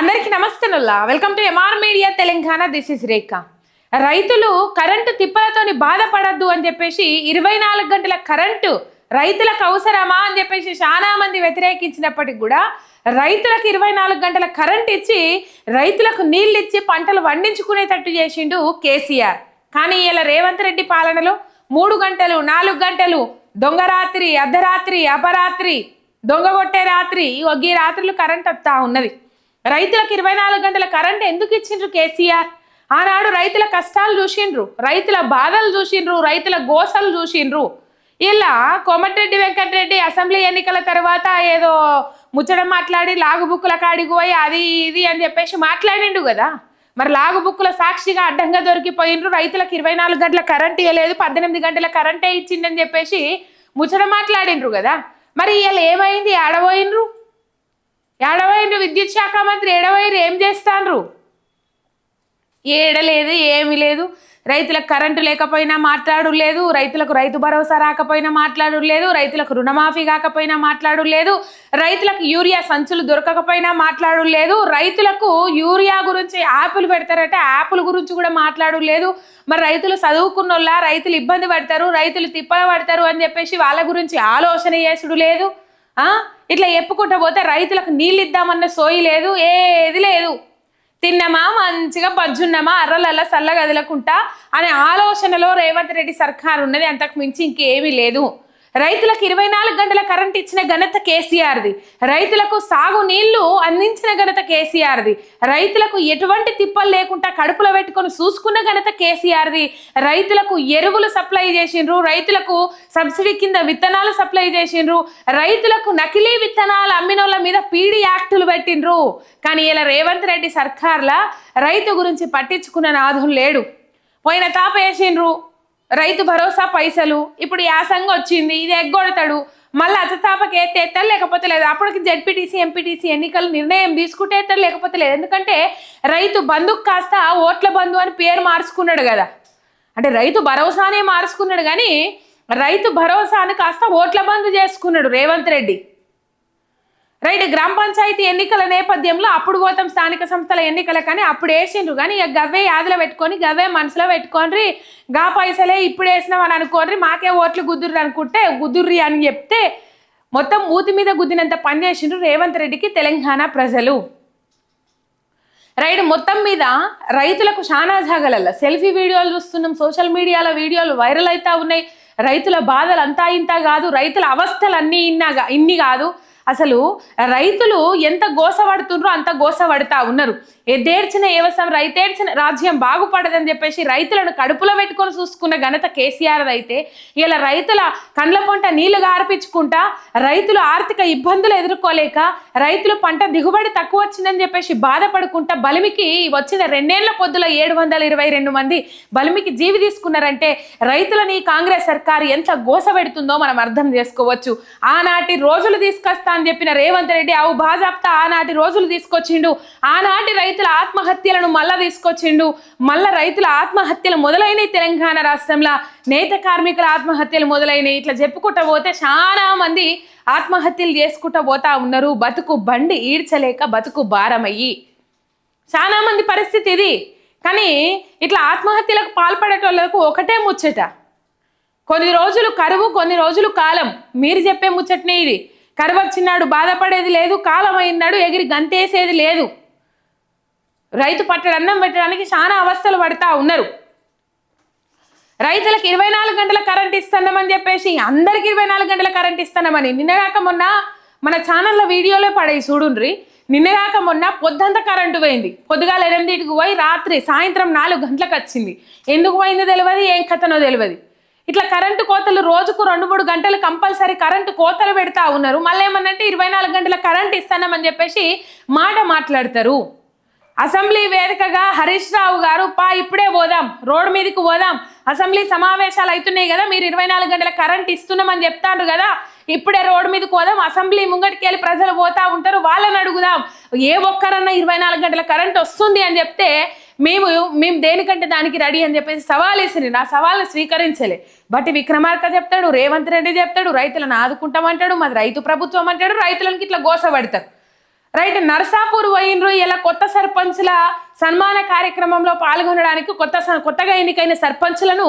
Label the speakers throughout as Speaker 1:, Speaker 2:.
Speaker 1: అందరికీ నమస్తేనుల్లా welcome to MR media Telangana this is Rekha రైతులు current తిప్పలతోని బాధపడద్దు అని చెప్పేసి ఇరవై నాలుగు గంటల కరెంటు రైతులకు అవసరమా అని చెప్పేసి చాలా మంది వ్యతిరేకించినప్పటికి కూడా రైతులకు ఇరవై నాలుగు గంటల కరెంట్ ఇచ్చి రైతులకు నీళ్ళు ఇచ్చి పంటలు వండించుకునేటట్టు చేసిండు కేసీఆర్. కానీ ఇలా రేవంత్ రెడ్డి పాలనలో మూడు గంటలు నాలుగు గంటలు దొంగ రాత్రి అర్ధరాత్రి అపరాత్రి దొంగ కొట్టే రాత్రి ఇగో ఈ రాత్రులు కరెంట్ వస్తా ఉన్నది. రైతులకు ఇరవై నాలుగు గంటల కరెంట్ ఎందుకు ఇచ్చిండ్రు కేసీఆర్? ఆనాడు రైతుల కష్టాలు చూసిండ్రు రైతుల బాధలు చూసిండ్రు రైతుల గోసలు చూసిండ్రు. ఇలా కోమటిరెడ్డి వెంకటరెడ్డి అసెంబ్లీ ఎన్నికల తర్వాత ఏదో ముచ్చడం మాట్లాడి లాగు బుక్కుల కాడికి పోయి అది ఇది అని చెప్పేసి మాట్లాడిండు కదా. మరి లాగు బుక్కుల సాక్షిగా అడ్డంగా దొరికిపోయిండ్రు రైతులకు ఇరవై నాలుగు గంటల కరెంట్ ఇవ్వలేదు పద్దెనిమిది గంటల కరెంటే ఇచ్చిండని చెప్పేసి ముచ్చట మాట్లాడిండ్రు కదా. మరి ఇలా ఏమైంది? ఆడబోయినరు ఏడవైండ్రు విద్యుత్ శాఖ మంత్రి? ఏడవైరు ఏం చేస్తాండ్రు? ఏడలేదు ఏమీ లేదు. రైతులకు కరెంటు లేకపోయినా మాట్లాడు లేదు. రైతులకు రైతు భరోసా రాకపోయినా మాట్లాడు లేదు. రైతులకు రుణమాఫీ కాకపోయినా మాట్లాడు లేదు. రైతులకు యూరియా సంచులు దొరకకపోయినా మాట్లాడు లేదు. రైతులకు యూరియా గురించి యాప్లు పెడతారట. యాపుల గురించి కూడా మాట్లాడు లేదు. మరి రైతులు చదువుకున్నోళ్ళ? రైతులు ఇబ్బంది పడతారు. రైతులు తిప్పలు పడతారు అని చెప్పేసి వాళ్ళ గురించి ఆలోచన చేసుడు లేదు. ఇట్లా చెప్పుకుంటూ పోతే రైతులకు నీళ్ళు ఇద్దామన్న సోయి లేదు ఏది లేదు. తిన్నామా? మంచిగా బజ్జున్నామా? అర్రలల్లా చల్లగదలకుంటా అనే ఆలోచనలో రేవంత్ రెడ్డి సర్కార్ ఉన్నది అంతకు మించి ఇంకేమీ లేదు. రైతులకు ఇరవై నాలుగు గంటల కరెంట్ ఇచ్చిన ఘనత కేసీఆర్ది. రైతులకు సాగు నీళ్ళు అందించిన ఘనత కేసీఆర్ది. రైతులకు ఎటువంటి తిప్పలు లేకుండా కడుపులో పెట్టుకొని చూసుకున్న ఘనత కేసీఆర్ది. రైతులకు ఎరువులు సప్లై చేసిండ్రు. రైతులకు సబ్సిడీ కింద విత్తనాలు సప్లై చేసిండ్రు. రైతులకు నకిలీ విత్తనాలు అమ్మినోళ్ళ మీద పీడి యాక్టులు పెట్టిండ్రు. కానీ ఇలా రేవంత్ రెడ్డి సర్కార్ల రైతు గురించి పట్టించుకున్న నాథం లేడు. పోయిన తాప వేసిండ్రు. రైతు భరోసా పైసలు. ఇప్పుడు యాసంగా వచ్చింది ఇది ఎగ్గొడతాడు. మళ్ళీ అచతాపకి అయితే ఎత్తారు లేకపోతే లేదు అప్పటికి జడ్పీటీసీ ఎంపీటీసీ ఎన్నికలు నిర్ణయం తీసుకుంటే ఎత్తారు లేకపోతే లేదు ఎందుకంటే రైతు బంధుకు కాస్త ఓట్ల బంధు అని పేరు మార్చుకున్నాడు కదా. అంటే రైతు భరోసానే మార్చుకున్నాడు కానీ రైతు భరోసాను కాస్త ఓట్ల బంధు చేసుకున్నాడు రేవంత్ రెడ్డి. రైట్ గ్రామ పంచాయతీ ఎన్నికల నేపథ్యంలో అప్పుడు పోతాం స్థానిక సంస్థల ఎన్నికల కానీ అప్పుడు వేసిండ్రు. కానీ ఇక గవ్వే యాదలో పెట్టుకొని గవ్వే మనసులో పెట్టుకోండి గా పైసలే ఇప్పుడు వేసినాం అని అనుకోండి మాకే ఓట్లు గుద్దుర్రు అనుకుంటే గుద్దుర్రి అని చెప్తే మొత్తం మూతి మీద గుద్దినంత పని చేసిండ్రు రేవంత్ రెడ్డికి తెలంగాణ ప్రజలు. రైట్ మొత్తం మీద రైతులకు చాలా జాగలల్ల. సెల్ఫీ వీడియోలు చూస్తున్నాం సోషల్ మీడియాలో వీడియోలు వైరల్ అవుతా ఉన్నాయి. రైతుల బాధలు అంతా ఇంత కాదు రైతుల అవస్థలు అన్నీ ఇన్నా ఇన్ని కాదు. అసలు రైతులు ఎంత గోసపడుతుండ్రో అంత గోసపడతా ఉన్నారు. ఎదేర్చిన వ్యవసాయం రైతేడ్చిన రాజ్యం బాగుపడదని చెప్పేసి రైతులను కడుపులో పెట్టుకొని చూసుకున్న ఘనత కేసీఆర్ అయితే ఇలా రైతుల కండ్ల పంట నీళ్ళు గార్పించుకుంటా రైతులు ఆర్థిక ఇబ్బందులు ఎదుర్కోలేక రైతులు పంట దిగుబడి తక్కువ వచ్చిందని చెప్పేసి బాధపడుకుంటా బలిమికి వచ్చిన రెండేళ్ళ పొద్దుల ఏడు వందల ఇరవై రెండు మంది బలిమికి జీవి తీసుకున్నారంటే రైతులని కాంగ్రెస్ సర్కారు ఎంత గోస పెడుతుందో మనం అర్థం చేసుకోవచ్చు. ఆనాటి రోజులు తీసుకొస్తాను అని చెప్పిన రేవంత్ రెడ్డి అవు బాజాప్తా ఆనాటి రోజులు తీసుకొచ్చిండు. ఆనాటి రైతుల ఆత్మహత్యలను మళ్ళా తీసుకొచ్చిండు. మళ్ళా రైతుల ఆత్మహత్యలు మొదలైనవి తెలంగాణ రాష్ట్రంలో. నేత కార్మికుల ఆత్మహత్యలు మొదలైనవి ఇట్లా చెప్పుకుంటూ పోతే చాలా మంది ఆత్మహత్యలు చేసుకుంటూ పోతా ఉన్నారు. బతుకు బండి ఈడ్చలేక బతుకు భారమయ్యి. చాలా మంది పరిస్థితి ఇది. కానీ ఇట్లా ఆత్మహత్యలకు పాల్పడేటోళ్ళకు ఒకటే ముచ్చట. కొన్ని రోజులు కరువు కొన్ని రోజులు కాలం. మీరు చెప్పే ముచ్చటనే ఇది. కరవచ్చినాడు వచ్చినాడు బాధపడేది లేదు కాలం అయినాడు ఎగిరి గంతేసేది లేదు. రైతు పట్టడు అన్నం పెట్టడానికి చాలా అవస్థలు పడతా ఉన్నారు. రైతులకు ఇరవై నాలుగు గంటల కరెంట్ ఇస్తున్నామని చెప్పేసి అందరికి ఇరవై నాలుగు గంటల కరెంట్ ఇస్తున్నామని నిన్నగాక మొన్న మన ఛానల్లో వీడియోలో పడేవి చూడుండ్రి. నిన్నగాక మొన్న పొద్దంతా కరెంటు పోయింది. పొద్దుగాల ఎనిమిదింటికి పోయి రాత్రి సాయంత్రం నాలుగు గంటలకు వచ్చింది. ఎందుకు పోయిందో తెలియదు ఏం కథనో తెలియదు ఇట్లా కరెంటు కోతలు రోజుకు రెండు మూడు గంటలు కంపల్సరీ కరెంటు కోతలు పెడతా ఉన్నారు. మళ్ళీ ఏమన్నంటే ఇరవై నాలుగు గంటల కరెంట్ ఇస్తానమని చెప్పేసి మాట మాట్లాడతారు. అసెంబ్లీ వేదికగా హరీష్ రావు గారు పా ఇప్పుడే పోదాం రోడ్డు మీదకి పోదాం అసెంబ్లీ సమావేశాలు అవుతున్నాయి కదా మీరు ఇరవై నాలుగు గంటల కరెంట్ ఇస్తున్నామని చెప్తాండ్రు కదా ఇప్పుడే రోడ్డు మీదకి పోదాం అసెంబ్లీ ముంగటికి వెళ్ళి ప్రజలు పోతా ఉంటారు వాళ్ళని అడుగుదాం ఏ ఒక్కరన్నా ఇరవై నాలుగు గంటల కరెంట్ వస్తుంది అని చెప్తే మేము మేము దేనికంటే దానికి రెడీ అని చెప్పేసి సవాల్ వేసింది. నా సవాల్ని స్వీకరించలే. బట్టి విక్రమార్క చెప్తాడు రేవంత్ రెడ్డి చెప్తాడు రైతులను ఆదుకుంటామంటాడు మాది రైతు ప్రభుత్వం అంటాడు రైతులకి ఇట్లా గోసపడతారు రైట్ నర్సాపూర్ పోయినరు ఇలా కొత్త సర్పంచ్ల సన్మాన కార్యక్రమంలో పాల్గొనడానికి కొత్త స- కొత్తగా ఎన్నికైన సర్పంచ్లను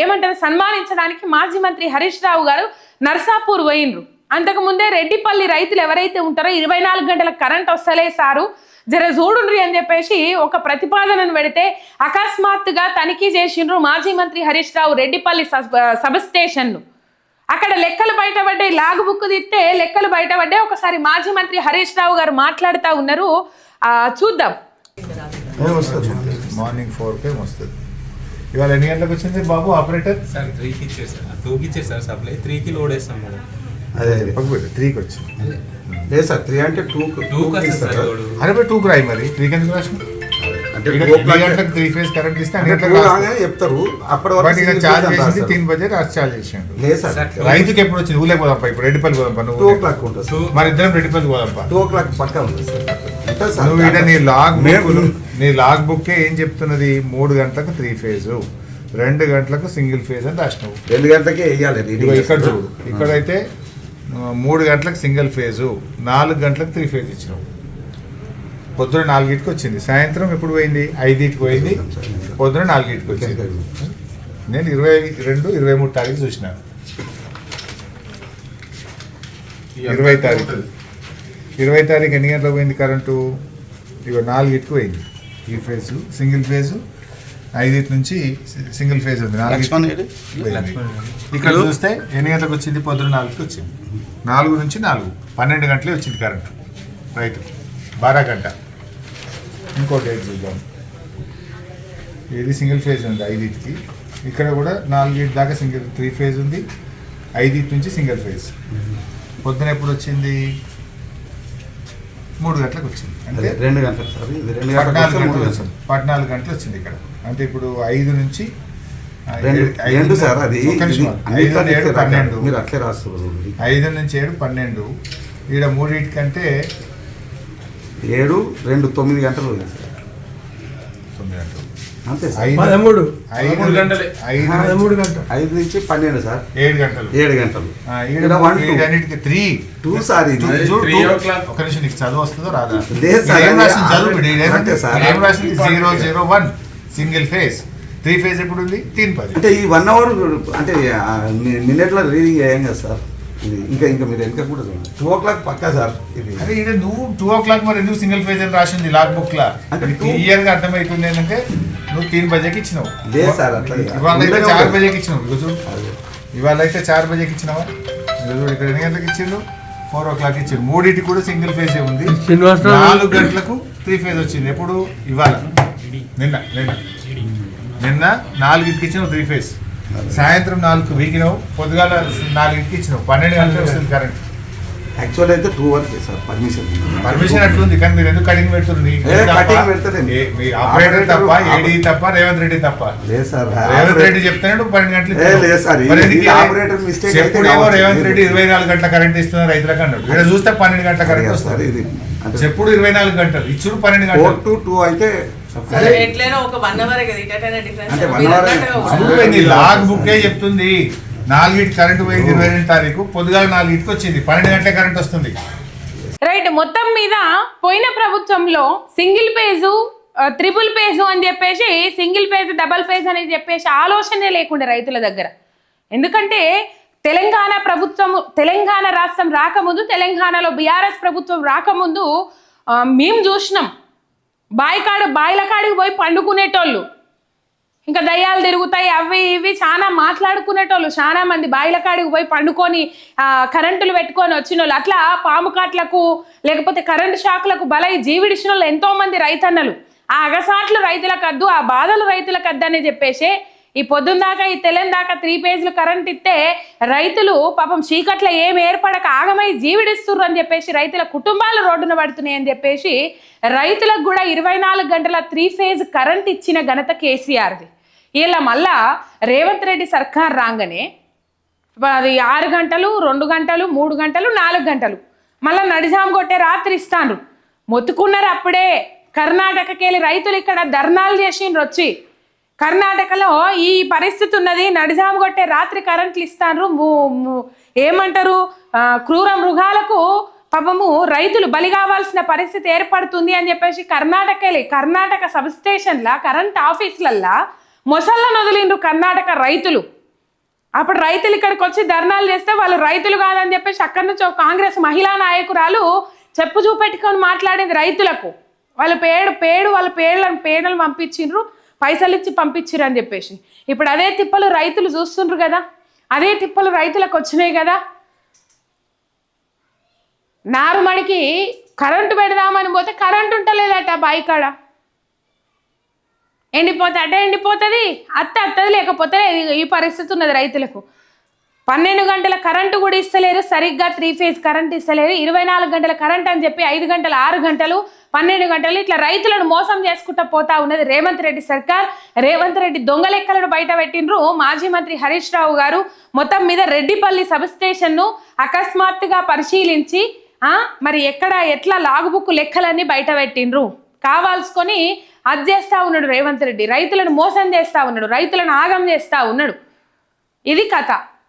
Speaker 1: ఏమంటారు సన్మానించడానికి మాజీ మంత్రి హరీష్ రావు గారు నర్సాపూర్ పోయినరు. అంతకు ముందే రెడ్డిపల్లి రైతులు ఎవరైతే ఉంటారో ఇరవై నాలుగు గంటల కరెంట్ వస్తలే సారు. జర చూడుండ్రి అని చెప్పేసి ఒక ప్రతిపాదనను పెడితే అకస్మాత్తుగా తనిఖీ చేసిండ్రు మాజీ మంత్రి హరీష్ రావు రెడ్డిపల్లి సబ్ స్టేషన్ను అక్కడ లెక్కలు బయటపడ్డాయి లాగు బుక్ తిస్తే లెక్కలు బయటపడ్డాయి ఒకసారి మాజీ మంత్రి హరీష్ రావు గారు మాట్లాడుతూ ఉన్నారు. చూద్దాం.
Speaker 2: మార్నింగ్ ఫోర్కే వస్తుంది ఇవాళ ఎన్ని గంటలకు వచ్చింది బాబు ఆపరేటర్?
Speaker 3: సార్ త్రీకి ఇచ్చారు సార్ టూకి ఇచ్చారు సార్ సప్లై. త్రీకి లోడ్ వేస్తాం మేడం.
Speaker 4: అదే అదే.
Speaker 2: పక్కపెట్టు త్రీకి వచ్చింది
Speaker 4: లేదు సార్ త్రీ అంటే టూ
Speaker 3: టూ కదా సార్ లోడ్
Speaker 2: అరే టూకి రాయి మరి. త్రీకి ఎందుకు రాసిన త్రీ ఫేజ్ కరెంట్ ఇస్తే
Speaker 4: చెప్తారు. అప్పటి వరకు
Speaker 2: చార్జ్ చేసింది తీన్ చేసిండు.
Speaker 4: లేదు సార్.
Speaker 2: రైతుకి ఎప్పుడు వచ్చింది? ఊళ్ళే పోదాంపా ఇప్పుడు రెడ్డిపల్లి పోదాంపా
Speaker 4: టూ ఓ క్లాక్ ఉంటుంది సార్.
Speaker 3: టూ
Speaker 2: మరి ఇద్దరం రెడ్డిపల్లి పోదాంపా
Speaker 4: టూ ఓ క్లాక్ పక్కా ఉంటుంది సార్.
Speaker 2: నువ్వు ఇక్కడ నీ లాగ్ బుక్ నీ లాగ్ బుక్ ఏం చెప్తున్నది? మూడు గంటలకు త్రీ ఫేజ్ రెండు గంటలకు సింగిల్ ఫేజ్ అని రాసినావు.
Speaker 4: రెండు గంటలకే వేయాలి.
Speaker 2: ఇక్కడ చూడు. ఇక్కడైతే మూడు గంటలకు సింగిల్ ఫేజు నాలుగు గంటలకు త్రీ ఫేజ్ ఇచ్చినావు పొద్దున నాలుగింటికి వచ్చింది. సాయంత్రం ఎప్పుడు పోయింది? ఐదింటికి పోయింది. పొద్దున నాలుగింటికి వచ్చింది. నేను ఇరవై రెండు ఇరవై మూడు తారీఖు చూసినాను ఇరవై తారీఖు. ఇరవై తారీఖు ఎన్ని గంటలకు పోయింది కరెంటు? ఇగో నాలుగింటికి పోయింది. ఈ ఫేజ్ సింగిల్ ఫేజ్ ఐదింటి నుంచి సింగిల్ ఫేజ్ ఉంది. నాలుగు? ఇక్కడ చూస్తే ఎన్ని గంటలకు వచ్చింది? పొద్దున నాలుగుకి వచ్చింది. నాలుగు నుంచి నాలుగు. పన్నెండు గంటలే వచ్చింది కరెంటు. రైతు. బారా గంట. ఇంకో డేట్ చూద్దాం. ఇది సింగిల్ ఫేజ్ ఉంది ఐదింటికి. ఇక్కడ కూడా నాలుగింటి దాకా సింగిల్ త్రీ ఫేజ్ ఉంది. ఐదింటి నుంచి సింగిల్ ఫేజ్. పొద్దున ఎప్పుడు వచ్చింది? మూడు గంటలకు వచ్చింది. అంటే
Speaker 4: రెండు గంటలకు సార్ ఇది రెండు
Speaker 2: పద్నాలుగు గంటలు
Speaker 4: గంటలు.
Speaker 2: వచ్చింది. పద్నాలుగు గంటలు వచ్చింది ఇక్కడ. అంటే ఇప్పుడు ఐదు నుంచి
Speaker 4: రెండు సార్ అది
Speaker 2: ఐదు ఏడు పన్నెండు
Speaker 4: మీరు అట్లే రాస్తారు
Speaker 2: ఐదు నుంచి ఏడు పన్నెండు. ఈడ మూడింటికంటే
Speaker 4: ఏడు రెండు తొమ్మిది గంటలు సార్.
Speaker 2: తొమ్మిది గంటలు
Speaker 4: అంతే సార్.
Speaker 2: ఐదు
Speaker 5: పదమూడు
Speaker 2: ఐదు
Speaker 3: గంటలే.
Speaker 2: ఐదు
Speaker 5: పదమూడు
Speaker 2: నుంచి
Speaker 5: గంటలు.
Speaker 4: ఐదు నుంచి పన్నెండు సార్.
Speaker 2: ఏడు గంటలు.
Speaker 4: ఏడు గంటలు.
Speaker 2: ఆ, ఈడ
Speaker 4: ఈడ వన్ టూ
Speaker 2: వీటన్నిటికి త్రీ
Speaker 4: టూ సార్ ఇది.
Speaker 2: ఒక్క నిమిషం నీకు చదువు వస్తుందో రాదా?
Speaker 4: లేదు సార్,
Speaker 2: ఏం చదువు
Speaker 4: సార్.
Speaker 2: ఏం రాసింది? Zero zero one single phase three phase ఎప్పుడు ఉంది తీన్ పది
Speaker 4: అంటే ఈ వన్ అవర్ అంటే నిన్నట్లో రీడింగ్ చేయం కదా సార్. ఇది. ఇంకా ఇంకా మీరు వెనక కూడా చూడండి. టూ ఓ క్లాక్ పక్కా సార్. ఇది.
Speaker 2: అరే ఈడ నువ్వు టూ ఓ క్లాక్ మరి ఎందుకు సింగిల్ ఫేజ్ అని రాసింది లాక్ బుక్ లా?
Speaker 4: అంటే
Speaker 2: క్లియర్గా అర్థమవుతుంది ఏంటంటే నువ్వు తీన్ బజేకి ఇచ్చినావు.
Speaker 4: లేదు సార్, అట్లా.
Speaker 2: ఇవాళ అయితే చార్. బజేకి ఇచ్చినావు.
Speaker 4: అదే.
Speaker 2: ఇవాళ అయితే చార్ బజేకి ఇచ్చినావా ఇక్కడ ఎన్ని గంటలకు ఇచ్చిండు? ఫోర్ ఓ క్లాక్ ఇచ్చిండు. మూడింటికి కూడా సింగిల్ ఫేజ్ ఉంది. నాలుగు గంటలకు త్రీ ఫేజ్ వచ్చింది. ఎప్పుడు? ఇవాళ. నిన్న నిన్న. నిన్న నాలుగింటికి ఇచ్చినావు త్రీ ఫేజ్ సాయంత్రం నాలుగు వీకినావు పొద్దుగాల నాలుగింటికి ఇచ్చినావు. పన్నెండు గంటలకు వస్తుంది కరెంట్
Speaker 4: యాక్చువల్ అయితే టూ వరకే సార్ పర్మిషన్
Speaker 2: పర్మిషన్ అట్లుంది కానీ మీరు ఎందుకు కటింగ్ పెడుతున్నారు? ఆపరేటర్ తప్ప ఏడీ తప్ప రేవంత్ రెడ్డి తప్ప.
Speaker 4: లేదు సార్
Speaker 2: రేవంత్ రెడ్డి నువ్వు పన్నెండు గంటలు.
Speaker 4: లేదు సార్? ఆపరేటర్.
Speaker 2: రేవంత్ రెడ్డి ఇరవై నాలుగు గంటల కరెంట్ ఇస్తున్నారు రైతులకు అన్నాడు. ఇక్కడ చూస్తే పన్నెండు గంటల కరెంట్ వస్తుంది. చెప్పుడు ఇరవై నాలుగు గంటలు ఇచ్చుడు పన్నెండు గంటలు.
Speaker 4: టు టూ అయితే
Speaker 2: లాగ్ బుక్కే చెప్తుంది. నాలుగింటి కరెంట్ పోయింది ఇరవై రెండు తారీఖు పొద్దుగాల నాలుగింటికి వచ్చింది. పన్నెండు గంటల కరెంట్ వస్తుంది.
Speaker 1: రైట్ మొత్తం మీద పోయిన ప్రభుత్వంలో సింగిల్ పేజు త్రిపుల్ పేజు అని చెప్పేసి సింగిల్ పేజ్ డబల్ పేజ్ అని చెప్పేసి ఆలోచనే లేకుండే రైతుల దగ్గర. ఎందుకంటే తెలంగాణ ప్రభుత్వం తెలంగాణ రాష్ట్రం రాకముందు తెలంగాణలో బీఆర్ఎస్ ప్రభుత్వం రాకముందు మేము చూసినాం. బాయికాడు బాయిల కాడికి పోయి పండుకునేటోళ్ళు. ఇంకా దయ్యాలు తిరుగుతాయి అవి ఇవి చాలా మాట్లాడుకునేటోళ్ళు. చాలా మంది బాయిల కాడికి పోయి పండుకొని కరెంటులు పెట్టుకొని వచ్చిన వాళ్ళు అట్లా పాము కాట్లకు లేకపోతే కరెంటు షాక్లకు బలై జీవిడిచిన వాళ్ళు ఎంతోమంది రైతన్నలు. ఆ అగసాట్లు రైతులకద్దు ఆ బాధలు రైతులకు అద్దు అని చెప్పేసి ఈ పొద్దున్న దాకా ఈ తెల్లని దాకా త్రీ పేజీలు కరెంట్ ఇస్తే రైతులు పాపం చీకట్ల ఏం ఏర్పడక ఆగమై జీవిడిస్తుర్రు అని చెప్పేసి రైతుల కుటుంబాలు రోడ్డున పడుతున్నాయి అని చెప్పేసి రైతులకు కూడా ఇరవై నాలుగు గంటల త్రీ ఫేజ్ కరెంట్ ఇచ్చిన ఘనత కేసీఆర్ది. ఇలా మళ్ళా రేవంత్ రెడ్డి సర్కార్ రాగానే అది ఆరు గంటలు రెండు గంటలు మూడు గంటలు నాలుగు గంటలు. మళ్ళీ నడిజాం కొట్టే రాత్రి ఇస్తాను మొత్తుకున్నారు అప్పుడే. కర్ణాటకకి వెళ్ళి రైతులు ఇక్కడ ధర్నాలు చేసిండ్రు వచ్చి. కర్ణాటకలో ఈ పరిస్థితి ఉన్నది నడిజాం కొట్టే రాత్రి కరెంట్లు ఇస్తారు ఏమంటారు? క్రూర మృగాలకు పాపము రైతులు బలి కావాల్సిన పరిస్థితి ఏర్పడుతుంది అని చెప్పేసి కర్ణాటక కర్ణాటక సబ్ స్టేషన్ల కరెంట్ ఆఫీసులల్లా మొసళ్ళను వదిలిండ్రు కర్ణాటక రైతులు. అప్పుడు రైతులు ఇక్కడికి వచ్చి ధర్నాలు చేస్తే వాళ్ళు రైతులు కాదని చెప్పేసి అక్కడి నుంచి ఒక కాంగ్రెస్ మహిళా నాయకురాలు చెప్పు చూపెట్టుకొని మాట్లాడింది రైతులకు. వాళ్ళు పేడు పేడు వాళ్ళ పేర్లను పేడలు పంపించిండ్రు. పైసలు ఇచ్చి పంపించిర్రు అని చెప్పేసి. ఇప్పుడు అదే తిప్పలు రైతులు చూస్తుండ్రు కదా అదే తిప్పలు రైతులకు వచ్చినాయి కదా. నారుమడికి కరెంటు పెడదామని పోతే కరెంటు ఉంటలేదట బాయికాడ ఎండిపోతే అటే ఎండిపోతుంది అత్త అత్తది లేకపోతే ఇది- ఈ పరిస్థితి ఉన్నది రైతులకు. పన్నెండు గంటల కరెంటు కూడా ఇస్తలేరు సరిగ్గా త్రీ ఫేజ్ కరెంట్ ఇస్తలేరు. ఇరవై నాలుగు గంటల కరెంట్ అని చెప్పి ఐదు గంటలు ఆరు గంటలు పన్నెండు గంటలు ఇట్లా రైతులను మోసం చేసుకుంటా పోతా ఉన్నది రేవంత్ రెడ్డి సర్కార్. రేవంత్ రెడ్డి దొంగ లెక్కలను బయట పెట్టినరు మాజీ మంత్రి హరీష్ రావు గారు మొత్తం మీద రెడ్డిపల్లి సబ్ స్టేషన్ను అకస్మాత్తుగా పరిశీలించి మరి ఎక్కడ ఎట్లా లాగుబుక్కు లెక్కలన్నీ బయట పెట్టినరు కావాల్సుకొని అది చేస్తా ఉన్నాడు రేవంత్ రెడ్డి. రైతులను మోసం చేస్తా ఉన్నాడు రైతులను ఆగం చేస్తా ఉన్నాడు. ఇది కథ.